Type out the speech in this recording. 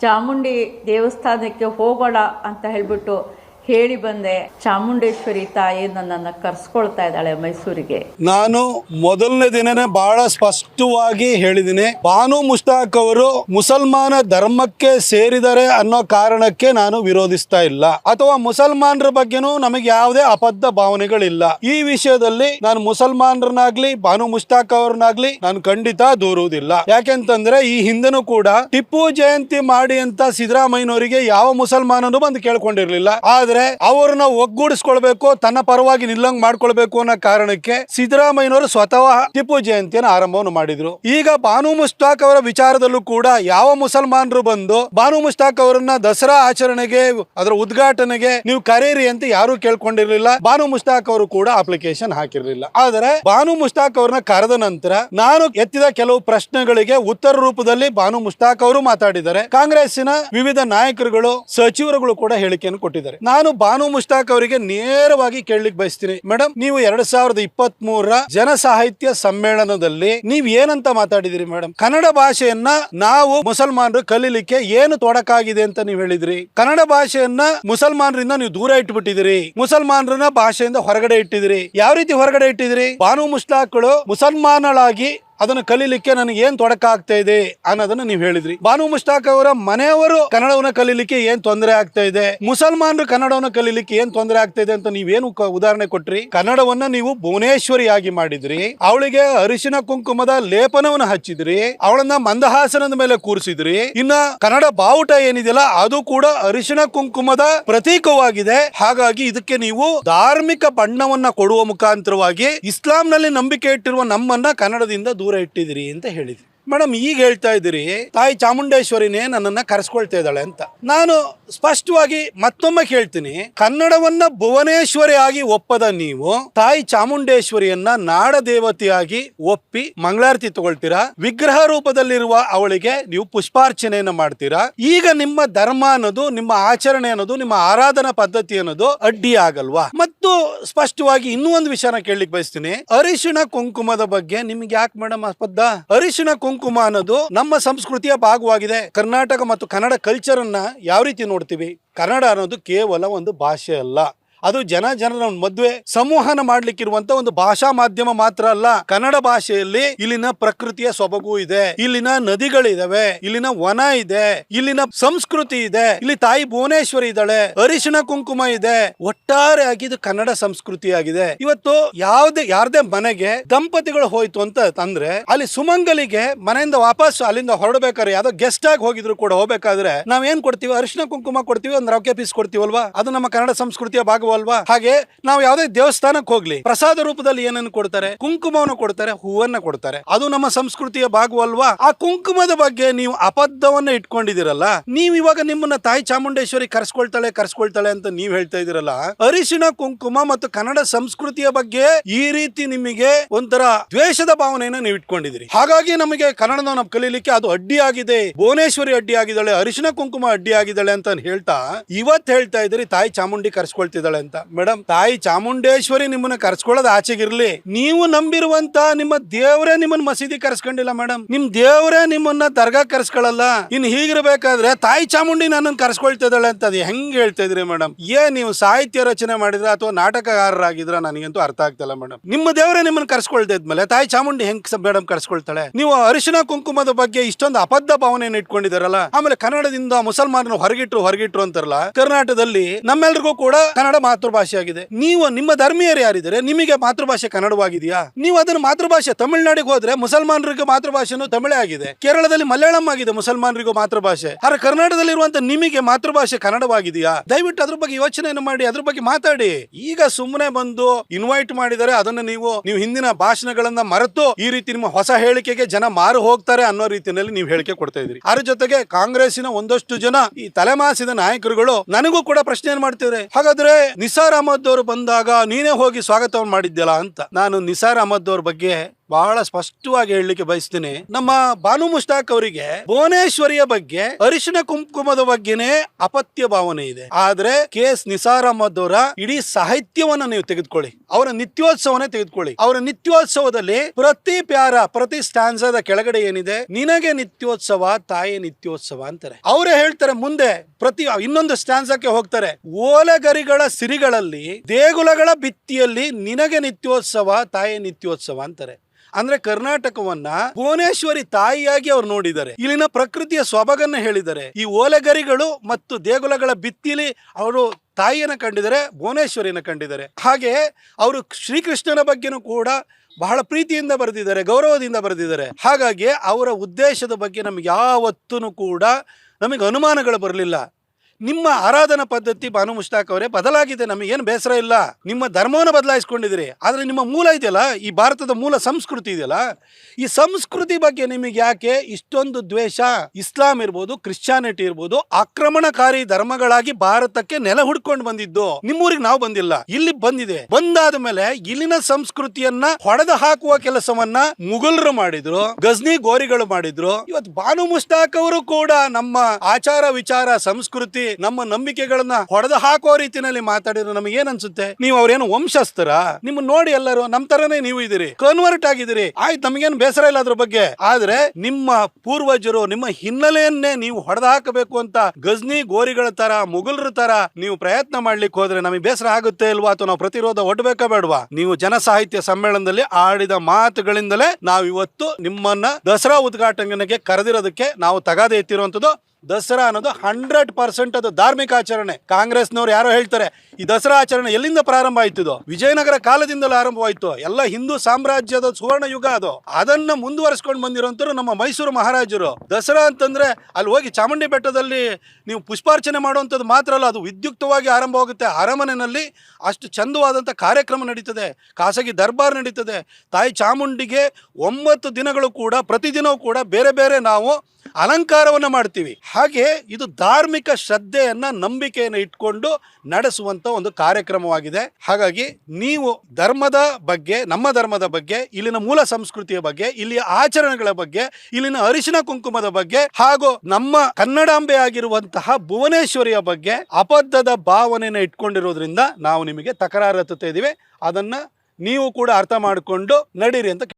ಚಾಮುಂಡಿ ದೇವಸ್ಥಾನಕ್ಕೆ ಹೋಗೋಣ ಅಂತ ಹೇಳ್ಬಿಟ್ಟು ಹೇಳಿ ಬಂದೆ, ಚಾಮುಂಡೇಶ್ವರಿ ತಾಯಿ ನನ್ನನ್ನು ಕರ್ಸ್ಕೊಳ್ತಾ ಇದ್ದಾಳೆ ಮೈಸೂರಿಗೆ. ನಾನು ಮೊದಲನೇ ದಿನನೇ ಬಹಳ ಸ್ಪಷ್ಟವಾಗಿ ಹೇಳಿದ್ದೀನಿ ಬಾನು ಮುಸ್ತಾಕ್ ಅವರು ಮುಸಲ್ಮಾನ ಧರ್ಮಕ್ಕೆ ಸೇರಿದರೆ ಅನ್ನೋ ಕಾರಣಕ್ಕೆ ನಾನು ವಿರೋಧಿಸ್ತಾ ಇಲ್ಲ. ಅಥವಾ ಮುಸಲ್ಮಾನರ ಬಗ್ಗೆನೂ ನಮಗೆ ಯಾವುದೇ ಅಬದ್ಧ ಭಾವನೆಗಳಿಲ್ಲ. ಈ ವಿಷಯದಲ್ಲಿ ನಾನು ಮುಸಲ್ಮಾನರನ್ನಾಗ್ಲಿ ಬಾನು ಮುಸ್ತಾಕ್ ಅವ್ರನ್ನಾಗ್ಲಿ ನಾನು ಖಂಡಿತ ದೂರುವುದಿಲ್ಲ. ಯಾಕೆಂತಂದ್ರೆ ಈ ಹಿಂದೆನೂ ಕೂಡ ಟಿಪ್ಪು ಜಯಂತಿ ಮಾಡಿ ಅಂತ ಸಿದ್ದರಾಮಯ್ಯನವರಿಗೆ ಯಾವ ಮುಸಲ್ಮಾನನು ಬಂದು ಕೇಳ್ಕೊಂಡಿರ್ಲಿಲ್ಲ. ಆದ್ರೆ ಅವ್ರನ್ನ ಒಗ್ಗೂಡಿಸ್ಕೊಳ್ಬೇಕು, ತನ್ನ ಪರವಾಗಿ ನಿಲ್ಲಂಗ್ ಮಾಡ್ಕೊಳ್ಬೇಕು ಅನ್ನೋ ಕಾರಣಕ್ಕೆ ಸಿದ್ದರಾಮಯ್ಯನವರು ಸ್ವತಃ ಟಿಪ್ಪು ಜಯಂತಿಯನ್ನು ಆರಂಭವನ್ನು ಮಾಡಿದ್ರು. ಈಗ ಬಾನು ಮುಸ್ತಾಕ್ ಅವರ ವಿಚಾರದಲ್ಲೂ ಕೂಡ ಯಾವ ಮುಸಲ್ಮಾನರು ಬಂದು ಬಾನು ಮುಸ್ತಾಕ್ ಅವರನ್ನ ದಸರಾ ಆಚರಣೆಗೆ, ಅದರ ಉದ್ಘಾಟನೆಗೆ ನೀವು ಕರೀರಿ ಅಂತ ಯಾರು ಕೇಳ್ಕೊಂಡಿರ್ಲಿಲ್ಲ. ಬಾನು ಮುಸ್ತಾಕ್ ಅವರು ಕೂಡ ಅಪ್ಲಿಕೇಶನ್ ಹಾಕಿರ್ಲಿಲ್ಲ. ಆದರೆ ಬಾನು ಮುಸ್ತಾಕ್ ಅವರನ್ನ ಕರೆದ ನಂತರ ನಾನು ಎತ್ತಿದ ಕೆಲವು ಪ್ರಶ್ನೆಗಳಿಗೆ ಉತ್ತರ ರೂಪದಲ್ಲಿ ಬಾನು ಮುಸ್ತಾಕ್ ಅವರು ಮಾತಾಡಿದ್ದಾರೆ. ಕಾಂಗ್ರೆಸ್ಸಿನ ವಿವಿಧ ನಾಯಕರುಗಳು, ಸಚಿವರುಗಳು ಕೂಡ ಹೇಳಿಕೆಯನ್ನು ಕೊಟ್ಟಿದ್ದಾರೆ. ನಾನು ಬಾನು ಮುಷ್ತಾಕ್ ಅವರಿಗೆ ನೇರವಾಗಿ ಕೇಳಲಿಕ್ಕೆ ಬಯಸ್ತೀನಿ. ಮೇಡಮ್ ನೀವು ಎರಡ್ ಸಾವಿರದ ಇಪ್ಪತ್ತ್ ಮೂರರ ಜನ ಸಾಹಿತ್ಯ ಸಮ್ಮೇಳನದಲ್ಲಿ ನೀವ್ ಏನಂತ ಮಾತಾಡಿದಿರಿ ಮೇಡಮ್ ಕನ್ನಡ ಭಾಷೆಯನ್ನ ನಾವು ಮುಸಲ್ಮಾನರು ಕಲೀಲಿಕ್ಕೆ ಏನು ತೊಡಕಾಗಿದೆ ಅಂತ ನೀವು ಹೇಳಿದ್ರಿ? ಕನ್ನಡ ಭಾಷೆಯನ್ನ ಮುಸಲ್ಮಾನರಿಂದ ನೀವು ದೂರ ಇಟ್ಬಿಟ್ಟಿದಿರಿ. ಮುಸಲ್ಮಾನರನ್ನ ಭಾಷೆಯಿಂದ ಹೊರಗಡೆ ಇಟ್ಟಿದಿರಿ. ಯಾವ ರೀತಿ ಹೊರಗಡೆ ಇಟ್ಟಿದಿರಿ? ಬಾನು ಮುಷ್ತಾಕ್ಗಳು ಮುಸಲ್ಮಾನಳಾಗಿ ಅದನ್ನು ಕಲೀಲಿಕ್ಕೆ ನನಗೆ ಏನ್ ತೊಡಕ ಆಗ್ತಾ ಇದೆ ಅನ್ನೋದನ್ನ ನೀವು ಹೇಳಿದ್ರಿ. ಬಾನು ಮುಷ್ತಾಕ್ ಅವರ ಮನೆಯವರು ಕನ್ನಡವನ್ನ ಕಲೀಲಿಕ್ಕೆ ಏನ್ ತೊಂದರೆ ಆಗ್ತಾ ಇದೆ? ಮುಸಲ್ಮಾನರು ಕನ್ನಡವನ್ನ ಕಲೀಲಿಕ್ಕೆ ಏನ್ ತೊಂದರೆ ಆಗ್ತಾ ಇದೆ ಅಂತ ನೀವೇನು ಉದಾಹರಣೆ ಕೊಟ್ರಿ? ಕನ್ನಡವನ್ನ ನೀವು ಭುವನೇಶ್ವರಿಯಾಗಿ ಮಾಡಿದ್ರಿ. ಅವಳಿಗೆ ಅರಿಶಿನ ಕುಂಕುಮದ ಲೇಪನವನ್ನ ಹಚ್ಚಿದ್ರಿ. ಅವಳನ್ನ ಮಂದಹಾಸನದ ಮೇಲೆ ಕೂರಿಸಿದ್ರಿ. ಇನ್ನ ಕನ್ನಡ ಬಾವುಟ ಏನಿದೆಯಲ್ಲ, ಅದು ಕೂಡ ಅರಿಶಿನ ಕುಂಕುಮದ ಪ್ರತೀಕವಾಗಿದೆ. ಹಾಗಾಗಿ ಇದಕ್ಕೆ ನೀವು ಧಾರ್ಮಿಕ ಬಣ್ಣವನ್ನ ಕೊಡುವ ಮುಖಾಂತರವಾಗಿ ಇಸ್ಲಾಂನಲ್ಲಿ ನಂಬಿಕೆ ಇಟ್ಟಿರುವ ನಮ್ಮನ್ನ ಕನ್ನಡದಿಂದ ಇಟ್ಟಿದಿರಿ ಅಂತ ಹೇಳಿದ್ರಿ ಮೇಡಮ್, ಈಗ ಹೇಳ್ತಾ ಇದ್ದೀರಿ, ತಾಯಿ ಚಾಮುಂಡೇಶ್ವರಿನೇ ನನ್ನನ್ನ ಕರೆಸ್ಕೊಳ್ತಾ ಇದ್ದಾಳೆ ಅಂತ. ನಾನು ಸ್ಪಷ್ಟವಾಗಿ ಮತ್ತೊಮ್ಮೆ ಕೇಳ್ತೀನಿ, ಕನ್ನಡವನ್ನ ಭುವನೇಶ್ವರಿ ಆಗಿ ಒಪ್ಪದ ನೀವು, ತಾಯಿ ಚಾಮುಂಡೇಶ್ವರಿಯನ್ನ ನಾಡ ದೇವತೆಯಾಗಿ ಒಪ್ಪಿ ಮಂಗಳಾರತಿ ತಗೊಳ್ತೀರಾ? ವಿಗ್ರಹ ರೂಪದಲ್ಲಿರುವ ಅವಳಿಗೆ ನೀವು ಪುಷ್ಪಾರ್ಚನೆಯನ್ನ ಮಾಡ್ತೀರಾ? ಈಗ ನಿಮ್ಮ ಧರ್ಮ ಅನ್ನೋದು, ನಿಮ್ಮ ಆಚರಣೆ ಅನ್ನೋದು, ನಿಮ್ಮ ಆರಾಧನಾ ಪದ್ಧತಿ ಅನ್ನೋದು ಅಡ್ಡಿ ಆಗಲ್ವಾ? ಮತ್ತು ಸ್ಪಷ್ಟವಾಗಿ ಇನ್ನೂ ಒಂದು ವಿಷಯನ ಕೇಳಲಿಕ್ಕೆ ಬಯಸ್ತೀನಿ, ಅರಿಶಿಣ ಕುಂಕುಮದ ಬಗ್ಗೆ ನಿಮ್ಗೆ ಯಾಕೆ ಮೇಡಮ್ ಅಸ್ಪದ್ದ ಅರಿಶಿಣ ಕುಂಕುಮ ಅನ್ನೋದು ನಮ್ಮ ಸಂಸ್ಕೃತಿಯ ಭಾಗವಾಗಿದೆ. ಕರ್ನಾಟಕ ಮತ್ತು ಕನ್ನಡ ಕಲ್ಚರ್ ಅನ್ನ ಯಾವ ರೀತಿ ನೋಡ್ತೀವಿ? ಕನ್ನಡ ಅನ್ನೋದು ಕೇವಲ ಒಂದು ಭಾಷೆ ಅಲ್ಲ. ಅದು ಜನ ಜನರ ಮದುವೆ. ಸಂವಹನ ಮಾಡ್ಲಿಕ್ಕಿರುವಂತ ಒಂದು ಭಾಷಾ ಮಾಧ್ಯಮ ಮಾತ್ರ ಅಲ್ಲ, ಕನ್ನಡ ಭಾಷೆಯಲ್ಲಿ ಇಲ್ಲಿನ ಪ್ರಕೃತಿಯ ಸೊಬಗು ಇದೆ, ಇಲ್ಲಿನ ನದಿಗಳಿದಾವೆ, ಇಲ್ಲಿನ ವನ ಇದೆ, ಇಲ್ಲಿನ ಸಂಸ್ಕೃತಿ ಇದೆ, ಇಲ್ಲಿ ತಾಯಿ ಭುವನೇಶ್ವರಿ ಇದ್ದಾಳೆ, ಅರಿಶಿಣ ಕುಂಕುಮ ಇದೆ, ಒಟ್ಟಾರೆ ಇದು ಕನ್ನಡ ಸಂಸ್ಕೃತಿ ಆಗಿದೆ ಇವತ್ತು ಯಾವ್ದೇ, ಯಾರ್ದೇ ಮನೆಗೆ ದಂಪತಿಗಳು ಹೋಯ್ತು ಅಂತ ತಂದ್ರೆ, ಅಲ್ಲಿ ಸುಮಂಗಲಿಗೆ ಮನೆಯಿಂದ ವಾಪಸ್ ಅಲ್ಲಿಂದ ಹೊರಡಬೇಕಾದ್ರೆ ಯಾವ್ದೋ ಗೆಸ್ಟ್ ಆಗಿ ಹೋಗಿದ್ರು ಕೂಡ ಹೋಗ್ಬೇಕಾದ್ರೆ ನಾವ್ ಏನ್ ಕೊಡ್ತೀವಿ? ಅರಿಶಿಣ ಕುಂಕುಮ ಕೊಡ್ತೀವಿ, ಒಂದ್ ರೊಕ್ಕೆ ಪೀಸ್ ಕೊಡ್ತೀವಲ್ವಾ? ಅದು ನಮ್ಮ ಕನ್ನಡ ಸಂಸ್ಕೃತಿಯ ಭಾಗವಲ್ವಾ ಹಾಗೆ ನಾವು ಯಾವುದೇ ದೇವಸ್ಥಾನಕ್ಕೆ ಹೋಗ್ಲಿ, ಪ್ರಸಾದ ರೂಪದಲ್ಲಿ ಏನನ್ನು ಕೊಡ್ತಾರೆ? ಕುಂಕುಮವನ್ನು ಕೊಡ್ತಾರೆ, ಹೂವನ್ನ ಕೊಡ್ತಾರೆ. ಅದು ನಮ್ಮ ಸಂಸ್ಕೃತಿಯ ಭಾಗವಲ್ವಾ? ಆ ಕುಂಕುಮದ ಬಗ್ಗೆ ನೀವು ಅಬದ್ಧವನ್ನ ಇಟ್ಕೊಂಡಿದಿರಲ್ಲ ನೀವು ಇವಾಗ ನಿಮ್ಮನ್ನ ತಾಯಿ ಚಾಮುಂಡೇಶ್ವರಿ ಕರ್ಸ್ಕೊಳ್ತಾಳೆ ಕರ್ಸ್ಕೊಳ್ತಾಳೆ ಅಂತ ನೀವ್ ಹೇಳ್ತಾ ಇದೀರಲ್ಲ ಅರಿಶಿನ ಕುಂಕುಮ ಮತ್ತು ಕನ್ನಡ ಸಂಸ್ಕೃತಿಯ ಬಗ್ಗೆ ಈ ರೀತಿ ನಿಮಗೆ ಒಂಥರ ದ್ವೇಷದ ಭಾವನೆಯನ್ನ ನೀವು ಇಟ್ಕೊಂಡಿದ್ದೀರಿ. ಹಾಗಾಗಿ ನಮಗೆ ಕನ್ನಡನ ನಾವು ಕಲೀಲಿಕ್ಕೆ ಅದು ಅಡ್ಡಿ ಆಗಿದೆ. ಭುವನೇಶ್ವರಿ ಅಡ್ಡಿ ಆಗಿದ್ದಾಳೆ ಅರಿಶಿನ ಕುಂಕುಮ ಅಡ್ಡಿ ಆಗಿದ್ದಾಳೆ ಅಂತ ಹೇಳ್ತಾ ಇವತ್ತು ಹೇಳ್ತಾ ಇದ್ದೀರಿ, ತಾಯಿ ಚಾಮುಂಡಿ ಕರ್ಸ್ಕೊಳ್ತಿದ್ದಾಳೆ ಅಂತ. ಮೇಡಮ್ ತಾಯಿ ಚಾಮುಂಡೇಶ್ವರಿ ನಿಮ್ಮನ್ನ ಕರ್ಸ್ಕೊಳ್ಳೋದು ಆಚೆಗಿರ್ಲಿ. ನೀವು ನಂಬಿರುವಂತ ನಿಮ್ಮ ದೇವರೇ ನಿಮ್ಮನ್ನ ಮಸೀದಿ ಕರ್ಸ್ಕೊಂಡಿಲ್ಲ ಮೇಡಮ್ ನಿಮ್ ದೇವರೇ ನಿಮ್ಮನ್ನ ದರ್ಗಾ ಕರ್ಸ್ಕೊಳ್ಳಲ್ಲ ಇನ್ ಹೀಗಿರ್ಬೇಕಾದ್ರೆ ತಾಯಿ ಚಾಮುಂಡಿ ನನ್ನನ್ನು ಕರ್ಸ್ಕೊಳ್ತಿದ್ದಾಳೆ ಅಂತ ಅದು ಹೆಂಗ್ ಹೇಳ್ತಾ ಇದ್ರಿ ಮೇಡಮ್ ಏ, ನೀವು ಸಾಹಿತ್ಯ ರಚನೆ ಮಾಡಿದ್ರ ಅಥವಾ ನಾಟಕಗಾರರಾಗಿದ್ರ ನನಗಂತೂ ಅರ್ಥ ಆಗ್ತಿಲ್ಲ ಮೇಡಮ್ ನಿಮ್ಮ ದೇವರೇ ನಿಮ್ಮನ್ನ ಕರ್ಸ್ಕೊಳ್ತಾ ಇದ್ಮೇಲೆ ತಾಯಿ ಚಾಮುಂಡಿ ಹೆಂಗ್ ಮೇಡಮ್ ಕರ್ಸ್ಕೊಳ್ತಾಳೆ? ನೀವು ಅರಿಶಿನ ಕುಂಕುಮದ ಬಗ್ಗೆ ಇಷ್ಟೊಂದು ಅಬದ್ಧ ಭಾವನೆಯನ್ನು ಇಟ್ಕೊಂಡಿದಾರಲ್ಲ ಆಮೇಲೆ ಕನ್ನಡದಿಂದ ಮುಸಲ್ಮಾನರು ಹೊರಗಿಟ್ರು ಹೊರಗಿಟ್ರು ಅಂತಾರಲ್ಲ. ಕರ್ನಾಟಕದಲ್ಲಿ ನಮ್ಮೆಲ್ರಿಗೂ ಕೂಡ ಕನ್ನಡ ಮಾತೃಭಾಷೆ ಆಗಿದೆ ನೀವು ನಿಮ್ಮ ಧರ್ಮೀಯರು ಯಾರಿದ್ದಾರೆ? ನಿಮಗೆ ಮಾತೃಭಾಷೆ ಕನ್ನಡವಾಗಿದೆಯಾ? ನೀವು ಅದನ್ನ ಮಾತೃಭಾಷೆ ತಮಿಳುನಾಡಿಗೆ ಹೋದ್ರೆ ಮುಸಲ್ಮಾನರಿಗೆ ಮಾತೃಭಾಷೆನೂ ತಮಿಳೇ ಆಗಿದೆ. ಕೇರಳದಲ್ಲಿ ಮಲಯಾಳಂ ಆಗಿದೆ ಮುಸಲ್ಮಾನರಿಗೂ ಮಾತೃಭಾಷೆ. ಆದರೆ ಕರ್ನಾಟಕದಲ್ಲಿ ಇರುವಂತ ನಿಮಗೆ ಮಾತೃಭಾಷೆ ಕನ್ನಡವಾಗಿದೆಯಾ? ದಯವಿಟ್ಟು ಅದ್ರ ಬಗ್ಗೆ ಯೋಚನೆಯನ್ನು ಮಾಡಿ, ಅದ್ರ ಬಗ್ಗೆ ಮಾತಾಡಿ. ಈಗ ಸುಮ್ಮನೆ ಬಂದು ಇನ್ವೈಟ್ ಮಾಡಿದರೆ ಅದನ್ನ ನೀವು ನೀವು ಹಿಂದಿನ ಭಾಷಣಗಳನ್ನ ಮರೆತು ಈ ರೀತಿ ನಿಮ್ಮ ಹೊಸ ಹೇಳಿಕೆಗೆ ಜನ ಮಾರು ಹೋಗ್ತಾರೆ ಅನ್ನೋ ರೀತಿಯಲ್ಲಿ ನೀವು ಹೇಳಿಕೆ ಕೊಡ್ತಾ ಇದ್ರಿ ಅದ್ರ ಜೊತೆಗೆ ಕಾಂಗ್ರೆಸ್ಸಿನ ಒಂದಷ್ಟು ಜನ ಈ ತಲೆಮಾಸಿದ ನಾಯಕರುಗಳು ನನಗೂ ಕೂಡ ಪ್ರಶ್ನೆ ಏನ್ ಮಾಡ್ತಿದ್ರೆ ಹಾಗಾದ್ರೆ ನಿಸಾರ್ ಅಹಮದ್ ಅವರು ಬಂದಾಗ ನೀನೇ ಹೋಗಿ ಸ್ವಾಗತವನ್ನು ಮಾಡಿದ್ಯಲ್ಲ ಅಂತ. ನಾನು ನಿಸಾರ್ ಅಹಮದ್ ಅವ್ರ ಬಗ್ಗೆ ಬಹಳ ಸ್ಪಷ್ಟವಾಗಿ ಹೇಳಲಿಕ್ಕೆ ಬಯಸ್ತೀನಿ. ನಮ್ಮ ಬಾನು ಮುಷ್ತಾಕ್ ಅವರಿಗೆ ಭುವನೇಶ್ವರಿಯ ಬಗ್ಗೆ, ಅರಿಶಿನ ಕುಂಕುಮದ ಬಗ್ಗೆನೇ ಅಪತ್ಯ ಭಾವನೆ ಇದೆ. ಆದ್ರೆ ಕೆ ಎಸ್ ನಿಸಾರ್ ಅಹಮದ್ ಇಡೀ ಸಾಹಿತ್ಯವನ್ನ ನೀವು ತೆಗೆದುಕೊಳ್ಳಿ. ಅವರ ನಿತ್ಯೋತ್ಸವನೇ ತೆಗೆದುಕೊಳ್ಳಿ. ಅವರ ನಿತ್ಯೋತ್ಸವದಲ್ಲಿ ಪ್ರತಿ ಪ್ಯಾರ, ಪ್ರತಿ ಸ್ಟ್ಯಾನ್ಸದ ಕೆಳಗಡೆ ಏನಿದೆ? ನಿನಗೆ ನಿತ್ಯೋತ್ಸವ, ತಾಯಿ ನಿತ್ಯೋತ್ಸವ ಅಂತಾರೆ. ಅವರೇ ಹೇಳ್ತಾರೆ ಮುಂದೆ, ಪ್ರತಿ ಇನ್ನೊಂದು ಸ್ಟ್ಯಾನ್ಸಕ್ಕೆ ಹೋಗ್ತಾರೆ. ಓಲೆಗರಿಗಳ ಸಿರಿಗಳಲ್ಲಿ, ದೇಗುಲಗಳ ಭಿತ್ತಿಯಲ್ಲಿ ನಿನಗೆ ನಿತ್ಯೋತ್ಸವ, ತಾಯಿ ನಿತ್ಯೋತ್ಸವ ಅಂತಾರೆ. ಅಂದ್ರೆ ಕರ್ನಾಟಕವನ್ನ ಭುವನೇಶ್ವರಿ ತಾಯಿಯಾಗಿ ಅವ್ರು ನೋಡಿದ್ದಾರೆ. ಇಲ್ಲಿನ ಪ್ರಕೃತಿಯ ಸೊಬಗನ್ನ ಹೇಳಿದ್ದಾರೆ. ಈ ಓಲೆಗರಿಗಳು ಮತ್ತು ದೇಗುಲಗಳ ಬಿತ್ತಿಲಿ ಅವರು ತಾಯಿಯನ್ನ ಕಂಡಿದ್ದಾರೆ, ಭುವನೇಶ್ವರಿಯನ್ನು ಕಂಡಿದ್ದಾರೆ. ಹಾಗೆ ಅವರು ಶ್ರೀಕೃಷ್ಣನ ಬಗ್ಗೆನೂ ಕೂಡ ಬಹಳ ಪ್ರೀತಿಯಿಂದ ಬರೆದಿದ್ದಾರೆ, ಗೌರವದಿಂದ ಬರೆದಿದ್ದಾರೆ. ಹಾಗಾಗಿ ಅವರ ಉದ್ದೇಶದ ಬಗ್ಗೆ ನಮ್ಗೆ ಯಾವತ್ತೂ ಕೂಡ ನಮಗೆ ಅನುಮಾನಗಳು ಬರಲಿಲ್ಲ. ನಿಮ್ಮ ಆರಾಧನಾ ಪದ್ಧತಿ ಬಾನು ಮುಷ್ತಾಕ್ ಅವರೇ, ಬದಲಾಗಿದೆ ನಮಗೇನು ಬೇಸರ ಇಲ್ಲ. ನಿಮ್ಮ ಧರ್ಮವನ್ನು ಬದಲಾಯಿಸ್ಕೊಂಡಿದ್ದೀರಿ. ಆದರೆ ನಿಮ್ಮ ಮೂಲ ಇದೆಯಲ್ಲ, ಈ ಭಾರತದ ಮೂಲ ಸಂಸ್ಕೃತಿ ಇದೆಯಲ್ಲ, ಈ ಸಂಸ್ಕೃತಿ ಬಗ್ಗೆ ನಿಮಗೆ ಯಾಕೆ ಇಷ್ಟೊಂದು ದ್ವೇಷ? ಇಸ್ಲಾಂ ಇರ್ಬೋದು, ಕ್ರಿಶ್ಚಿಯಾನಿಟಿ ಇರ್ಬೋದು, ಆಕ್ರಮಣಕಾರಿ ಧರ್ಮಗಳಾಗಿ ಭಾರತಕ್ಕೆ ನೆಲ ಹುಡ್ಕೊಂಡು ಬಂದಿದ್ದು ನಿಮ್ಮೂರಿಗೆ ನಾವು ಬಂದಿಲ್ಲ. ಇಲ್ಲಿ ಬಂದಿದೆ. ಬಂದಾದ ಮೇಲೆ ಇಲ್ಲಿನ ಸಂಸ್ಕೃತಿಯನ್ನ ಹೊಡೆದು ಹಾಕುವ ಕೆಲಸವನ್ನ ಮುಗಲ್ರು ಮಾಡಿದ್ರು, ಗಜ್ನಿ ಗೋರಿಗಳು ಮಾಡಿದ್ರು. ಇವತ್ತು ಬಾನು ಮುಷ್ತಾಕ್ ಅವರು ಕೂಡ ನಮ್ಮ ಆಚಾರ ವಿಚಾರ, ಸಂಸ್ಕೃತಿ ನಮ್ಮ ನಂಬಿಕೆಗಳನ್ನ ಹೊಡೆದು ಹಾಕೋ ರೀತಿನಲ್ಲಿ ಮಾತಾಡಿರೋ ನಮಗೆ ಏನ್ ಅನ್ಸುತ್ತೆ? ನೀವು ಅವ್ರೇನು ವಂಶಸ್ಥರ? ನಿಮ್ ನೋಡಿ ಎಲ್ಲರೂ ನಮ್ ತರನೇ ನೀವು ಇದೀರಿ. ಕನ್ವರ್ಟ್ ಆಗಿದ್ದೀರಿ. ಆಯ್ತು, ನಮಗೇನು ಬೇಸರ ಇಲ್ಲ ಅದ್ರ ಬಗ್ಗೆ. ಆದ್ರೆ ನಿಮ್ಮ ಪೂರ್ವಜರು, ನಿಮ್ಮ ಹಿನ್ನೆಲೆಯನ್ನೇ ನೀವು ಹೊಡೆದು ಹಾಕಬೇಕು ಅಂತ ಗಜ್ನಿ ಗೋರಿಗಳ ತರ ಮುಗುಲ್ರ ತರ ನೀವು ಪ್ರಯತ್ನ ಮಾಡ್ಲಿಕ್ಕೆ ಹೋದ್ರೆ ನಮಗೆ ಬೇಸರ ಆಗುತ್ತೆ ಇಲ್ವಾ? ಅಥವಾ ನಾವು ಪ್ರತಿರೋಧ ಒಡ್ಬೇಕಾ ಬೇಡವಾ? ನೀವು ಜನ ಸಾಹಿತ್ಯ ಸಮ್ಮೇಳನದಲ್ಲಿ ಆಡಿದ ಮಾತುಗಳಿಂದಲೇ ನಾವು ಇವತ್ತು ನಿಮ್ಮನ್ನ ದಸರಾ ಉದ್ಘಾಟನೆಗೆ ಕರೆದಿರೋದಕ್ಕೆ ನಾವು ತಗಾದೆ ಎತ್ತಿರುವಂತದ್ದು ದಸರಾ ಅನ್ನೋದು ಹಂಡ್ರೆಡ್ ಪರ್ಸೆಂಟ್ ಅದು ಧಾರ್ಮಿಕ ಆಚರಣೆ. ಕಾಂಗ್ರೆಸ್ನವ್ರು ಯಾರೋ ಹೇಳ್ತಾರೆ, ಈ ದಸರಾ ಆಚರಣೆ ಎಲ್ಲಿಂದ ಪ್ರಾರಂಭ ಆಯ್ತು ಇದು? ವಿಜಯನಗರ ಕಾಲದಿಂದಲೂ ಆರಂಭವಾಯಿತು. ಎಲ್ಲ ಹಿಂದೂ ಸಾಮ್ರಾಜ್ಯದ ಸುವರ್ಣ ಯುಗ ಅದು. ಅದನ್ನ ಮುಂದುವರಿಸ್ಕೊಂಡು ಬಂದಿರೋಂಥವ್ರು ನಮ್ಮ ಮೈಸೂರು ಮಹಾರಾಜರು. ದಸರಾ ಅಂತಂದ್ರೆ ಅಲ್ಲಿ ಹೋಗಿ ಚಾಮುಂಡಿ ಬೆಟ್ಟದಲ್ಲಿ ನೀವು ಪುಷ್ಪಾರ್ಚನೆ ಮಾಡುವಂಥದ್ದು ಮಾತ್ರ ಅಲ್ಲ, ಅದು ವಿದ್ಯುಕ್ತವಾಗಿ ಆರಂಭವಾಗುತ್ತೆ. ಅರಮನೆಯಲ್ಲಿ ಅಷ್ಟು ಚಂದವಾದಂಥ ಕಾರ್ಯಕ್ರಮ ನಡೀತದೆ. ಖಾಸಗಿ ದರ್ಬಾರ್ ನಡೀತದೆ. ತಾಯಿ ಚಾಮುಂಡಿಗೆ ಒಂಬತ್ತು ದಿನಗಳು ಕೂಡ, ಪ್ರತಿದಿನವೂ ಕೂಡ ಬೇರೆ ಬೇರೆ ನಾವು ಅಲಂಕಾರವನ್ನು ಮಾಡ್ತೀವಿ. ಹಾಗೆ ಇದು ಧಾರ್ಮಿಕ ಶ್ರದ್ಧೆಯನ್ನ ನಂಬಿಕೆಯನ್ನು ಇಟ್ಕೊಂಡು ನಡೆಸುವಂತ ಒಂದು ಕಾರ್ಯಕ್ರಮವಾಗಿದೆ. ಹಾಗಾಗಿ ನೀವು ಧರ್ಮದ ಬಗ್ಗೆ, ನಮ್ಮ ಧರ್ಮದ ಬಗ್ಗೆ, ಇಲ್ಲಿನ ಮೂಲ ಸಂಸ್ಕೃತಿಯ ಬಗ್ಗೆ, ಇಲ್ಲಿಯ ಆಚರಣೆಗಳ ಬಗ್ಗೆ, ಇಲ್ಲಿನ ಅರಿಶಿನ ಕುಂಕುಮದ ಬಗ್ಗೆ, ಹಾಗೂ ನಮ್ಮ ಕನ್ನಡಾಂಬೆ ಆಗಿರುವಂತಹ ಭುವನೇಶ್ವರಿಯ ಬಗ್ಗೆ ಅಬದ್ಧದ ಭಾವನೆಯನ್ನು ಇಟ್ಕೊಂಡಿರೋದ್ರಿಂದ ನಾವು ನಿಮಗೆ ತಕರಾರು ಹತ್ತುತ್ತಾ ಇದೀವಿ. ಅದನ್ನ ನೀವು ಕೂಡ ಅರ್ಥ ಮಾಡಿಕೊಂಡು ನಡೀರಿ ಅಂತ